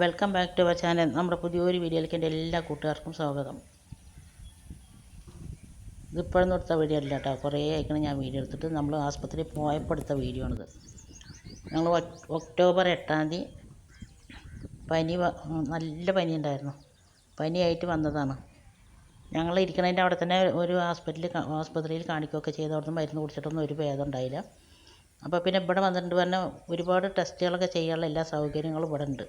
Welcome back to our channel നമ്മുടെ പുതിയൊരു വീഡിയോയിലേക്ക് എന്റെ എല്ലാ കൂട്ടുകാർക്കും സ്വാഗതം. ഇതിപ്പോഴൊന്നും എടുത്ത വീഡിയോ അല്ല കേട്ടോ. കുറേ ആയിക്കണം ഞാൻ വീഡിയോ എടുത്തിട്ട് നമ്മൾ ആസ്പത്രി പോയപ്പോൾ എടുത്ത വീഡിയോ ആണിത്. ഞങ്ങൾ ഒക്ടോബർ എട്ടാം തീയതി പനി നല്ല പനി ഉണ്ടായിരുന്നു. പനിയായിട്ട് വന്നതാണ്. ഞങ്ങൾ ഇരിക്കണതിന്റെ അവിടെ തന്നെ ഒരു ഹോസ്പിറ്റലിൽ ആസ്പത്രിയിൽ കാണിക്കുകയൊക്കെ ചെയ്ത്. അവിടുന്ന് മരുന്ന് കുടിച്ചിട്ടൊന്നും ഒരു ഭേദം ഉണ്ടായില്ല. അപ്പോൾ പിന്നെ ഇവിടെ വന്നിട്ട് പറഞ്ഞാൽ ഒരുപാട് ടെസ്റ്റുകളൊക്കെ ചെയ്യാനുള്ള എല്ലാ സൗകര്യങ്ങളും ഇവിടെ ഉണ്ട്.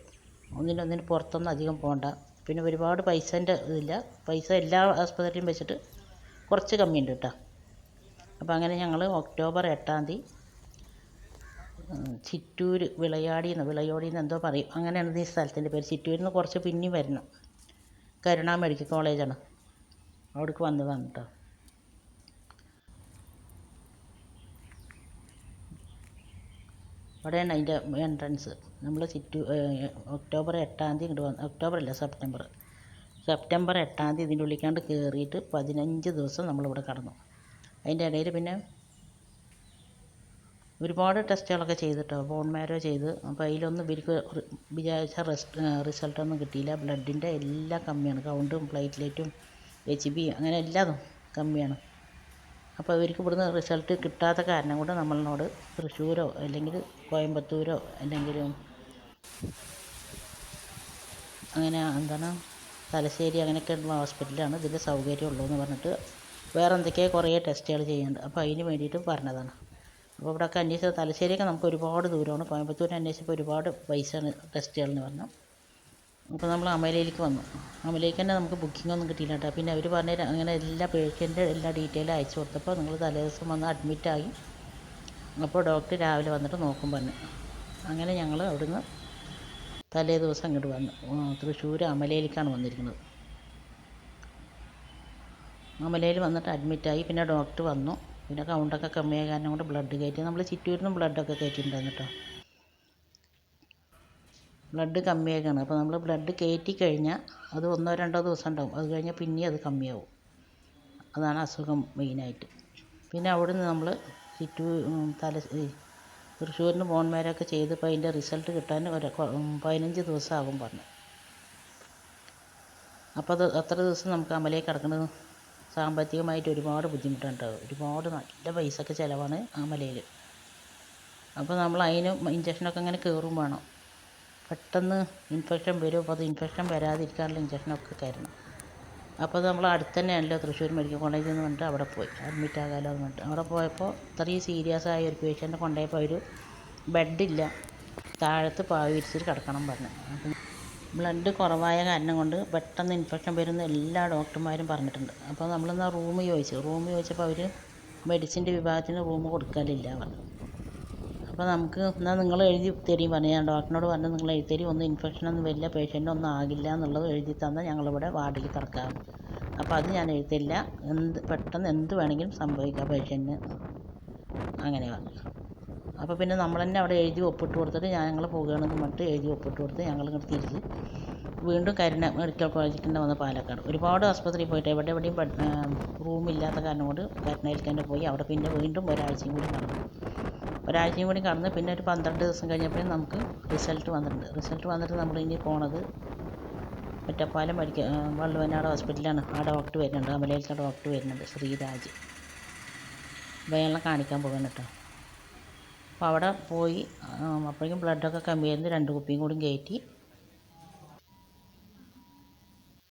ഒന്നിനൊന്നിന് പുറത്തൊന്നും അധികം പോകണ്ട പിന്നെ ഒരുപാട് പൈസേന്റെ ഇതില്ല. പൈസ എല്ലാ ആസ്പത്രിയിലും വെച്ചിട്ട് കുറച്ച് കമ്മിയുണ്ട് കേട്ടോ. അപ്പോൾ അങ്ങനെ ഞങ്ങൾ ഒക്ടോബർ എട്ടാം തീയതി ചിറ്റൂർ വിളയാടി എന്ന് വിളയോടി എന്ന് എന്തോ പറയും. അങ്ങനെയാണ് ഈ സ്ഥലത്തിന്റെ പേര്. ചിറ്റൂരിൽ നിന്ന് കുറച്ച് പിന്നെയും വരണം. കരുണ മെഡിക്കൽ കോളേജാണ്. അവിടേക്ക് വന്നതാണ് കേട്ടോ. അവിടെയാണ് അതിന്റെ എൻട്രൻസ് നമ്മൾ സിറ്റു ഒക്ടോബർ എട്ടാം തീയതി ഇങ്ങോട്ട് വന്ന് ഒക്ടോബർ അല്ല സെപ്റ്റംബർ സെപ്റ്റംബർ എട്ടാം തീയതി ഇതിന്റെ ഉള്ളിക്കാണ്ട് കയറിയിട്ട് പതിനഞ്ച് ദിവസം നമ്മളിവിടെ കടന്നു. അതിന്റെ ഇടയിൽ പിന്നെ ഒരുപാട് ടെസ്റ്റുകളൊക്കെ ചെയ്തിട്ടോ ബോൺ മാരോ ചെയ്ത്. അപ്പോൾ അതിലൊന്നും ഇവർക്ക് വിചാരിച്ച റിസൾട്ടൊന്നും കിട്ടിയില്ല. ബ്ലഡിന്റെ എല്ലാം കമ്മിയാണ്. കൗണ്ടും പ്ലേറ്റ്ലേറ്റും എച്ച് ബി അങ്ങനെ എല്ലാതും കമ്മിയാണ്. അപ്പോൾ അവർക്ക് ഇവിടുന്ന് റിസൾട്ട് കിട്ടാത്ത കാരണം കൊണ്ട് നമ്മളോട് തൃശ്ശൂരോ അല്ലെങ്കിൽ കോയമ്പത്തൂരോ അല്ലെങ്കിൽ അങ്ങനെ എന്താണ് തലശ്ശേരി അങ്ങനെയൊക്കെ ഉള്ള ഹോസ്പിറ്റലാണ് ഇതിന്റെ സൗകര്യം ഉള്ളൂ എന്ന് പറഞ്ഞിട്ട് വേറെ എന്തൊക്കെയോ കുറേ ടെസ്റ്റുകൾ ചെയ്യുന്നുണ്ട്. അപ്പോൾ അതിന് വേണ്ടിയിട്ട് പറഞ്ഞതാണ്. അപ്പോൾ ഇവിടെയൊക്കെ അന്വേഷിച്ച തലശ്ശേരിയൊക്കെ നമുക്ക് ഒരുപാട് ദൂരമാണ്. കോയമ്പത്തൂർ അന്വേഷിച്ചപ്പോൾ ഒരുപാട് പൈസയാണ് ടെസ്റ്റുകളെന്ന് പറഞ്ഞു. അപ്പോൾ നമ്മൾ അമലയിലേക്ക് വന്നു. അമലയിലേക്ക് തന്നെ നമുക്ക് ബുക്കിംഗ് ഒന്നും കിട്ടിയില്ല കേട്ടോ. പിന്നെ അവർ പറഞ്ഞ അങ്ങനെ എല്ലാ പേഷ്യന്റെ എല്ലാ ഡീറ്റെയിലും അയച്ചു കൊടുത്തപ്പോൾ നിങ്ങൾ തലേദിവസം വന്ന് അഡ്മിറ്റായി അപ്പോൾ ഡോക്ടർ രാവിലെ വന്നിട്ട് നോക്കും പറഞ്ഞു. അങ്ങനെ ഞങ്ങൾ അവിടുന്ന് തലേ ദിവസം അങ്ങോട്ട് വന്നു. തൃശ്ശൂർ അമലയിലേക്കാണ് വന്നിരിക്കുന്നത്. അമലയിൽ വന്നിട്ട് അഡ്മിറ്റായി പിന്നെ ഡോക്ടർ വന്നു. പിന്നെ കൗണ്ടൊക്കെ കമ്മിയായ കാരണം കൊണ്ട് ബ്ലഡ് കയറ്റി. നമ്മൾ ചിറ്റൂരിൽ നിന്നും ബ്ലഡൊക്കെ കയറ്റിയിട്ടുണ്ടായിരുന്നു കേട്ടോ. ബ്ലഡ് കമ്മിയാക്കണം അപ്പോൾ നമ്മൾ ബ്ലഡ് കയറ്റി കഴിഞ്ഞാൽ അത് ഒന്നോ രണ്ടോ ദിവസം ഉണ്ടാവും. അത് കഴിഞ്ഞാൽ പിന്നെയും അത് കമ്മിയാവും. അതാണ് അസുഖം മെയിനായിട്ട്. പിന്നെ അവിടുന്ന് നമ്മൾ ചുറ്റൂ തല തൃശ്ശൂരിന് ബോൺമേരൊക്കെ ചെയ്ത് ഇപ്പോൾ അതിന്റെ റിസൾട്ട് കിട്ടാൻ ഒരു പതിനഞ്ച് ദിവസം ആകും പറഞ്ഞു. അപ്പോൾ അത് അത്ര ദിവസം നമുക്ക് അമലയിൽ കിടക്കുന്നത് സാമ്പത്തികമായിട്ട് ഒരുപാട് ബുദ്ധിമുട്ടുണ്ടാവും ഒരുപാട് നല്ല പൈസ ഒക്കെ ചിലവാണ് അമലയിൽ അപ്പോൾ നമ്മൾ അതിന് ഇഞ്ചക്ഷനൊക്കെ ഇങ്ങനെ കയറും വേണം. പെട്ടെന്ന് ഇൻഫെക്ഷൻ വരും. അപ്പോൾ അത് ഇൻഫെക്ഷൻ വരാതിരിക്കാനുള്ള ഇഞ്ചക്ഷനൊക്കെ കയറണം അപ്പോൾ അത് നമ്മൾ അടുത്ത് തന്നെയാണല്ലോ തൃശ്ശൂർ മെഡിക്കൽ കോളേജിൽ നിന്ന് പറഞ്ഞിട്ട് അവിടെ പോയി. അഡ്മിറ്റ് ആകാമല്ലോ എന്ന് പറഞ്ഞിട്ട്. അവിടെ പോയപ്പോൾ ഇത്രയും സീരിയസ് ആയ ഒരു പേഷ്യന്റെ കൊണ്ടുപോയപ്പോൾ ഒരു ബെഡില്ല താഴത്ത് പായ വിരിച്ചിട്ട് കിടക്കണം പറഞ്ഞു. അപ്പം ബ്ലഡ് കുറവായ കാരണം കൊണ്ട് പെട്ടെന്ന് ഇൻഫെക്ഷൻ വരുന്ന എല്ലാ ഡോക്ടർമാരും പറഞ്ഞിട്ടുണ്ട്. അപ്പോൾ നമ്മളെന്നാൽ റൂം ചോദിച്ചു. റൂം ചോദിച്ചപ്പോൾ അവർ മെഡിസിന്റെ വിഭാഗത്തിന് റൂം കൊടുക്കലില്ല പറഞ്ഞു. അപ്പോൾ നമുക്ക് എന്നാൽ നിങ്ങൾ എഴുതി തരും പറഞ്ഞു ഞാൻ ഡോക്ടറിനോട് പറഞ്ഞു നിങ്ങൾ എഴുതി തരും ഒന്നും ഇൻഫെക്ഷനൊന്നും വരില്ല പേഷ്യന്റൊന്നും ആകില്ല എന്നുള്ളത് എഴുതി തന്നാൽ ഞങ്ങളിവിടെ വാർഡിൽ കിടക്കാം അപ്പോൾ അത് ഞാൻ എഴുതില്ല. എന്ത് പെട്ടെന്ന് എന്ത് വേണമെങ്കിലും സംഭവിക്കാം പേഷ്യന്റിന് അങ്ങനെ പറഞ്ഞു. അപ്പോൾ പിന്നെ നമ്മൾ തന്നെ അവിടെ എഴുതി ഒപ്പിട്ട് കൊടുത്തിട്ട് ഞങ്ങൾ പോകുകയാണെന്ന് പറഞ്ഞിട്ട് എഴുതി ഒപ്പിട്ട് കൊടുത്ത് ഞങ്ങൾ ഇങ്ങോട്ട് തിരിച്ച് വീണ്ടും കരുണ മെഡിക്കൽ കോളേജിൽ തന്നെ വന്ന് പാലക്കാട്. ഒരുപാട് ആസ്പത്രിയിൽ പോയിട്ട് എവിടെ എവിടെയും റൂമില്ലാത്ത കാരണം കൊണ്ട് കരുണയിൽ തന്നെ പോയി. അവിടെ പിന്നെ വീണ്ടും ഒരാഴ്ചയും കൂടി നടന്നു. ഒരാഴ്ചയും കൂടി കടന്ന് പിന്നെ ഒരു പന്ത്രണ്ട് ദിവസം കഴിഞ്ഞപ്പോഴും നമുക്ക് റിസൾട്ട് വന്നിട്ടുണ്ട്. റിസൾട്ട് വന്നിട്ട് നമ്മൾ ഇനി പോണത് ഒറ്റപ്പാലം മെഡിക്കൽ വള്ളുവനാട് ഹോസ്പിറ്റലാണ് ആ ഡോക്ടർ വരുന്നുണ്ട്. അമലേലത്തെ ഡോക്ടർ വരുന്നുണ്ട്. ശ്രീരാജ്. അയാളെ കാണിക്കാൻ പോകണം കേട്ടോ അപ്പോൾ അവിടെ പോയി അപ്പോഴേക്കും ബ്ലഡൊക്കെ കമ്മിയായിരുന്നു. രണ്ട് കുപ്പിയും കൂടി കയറ്റി.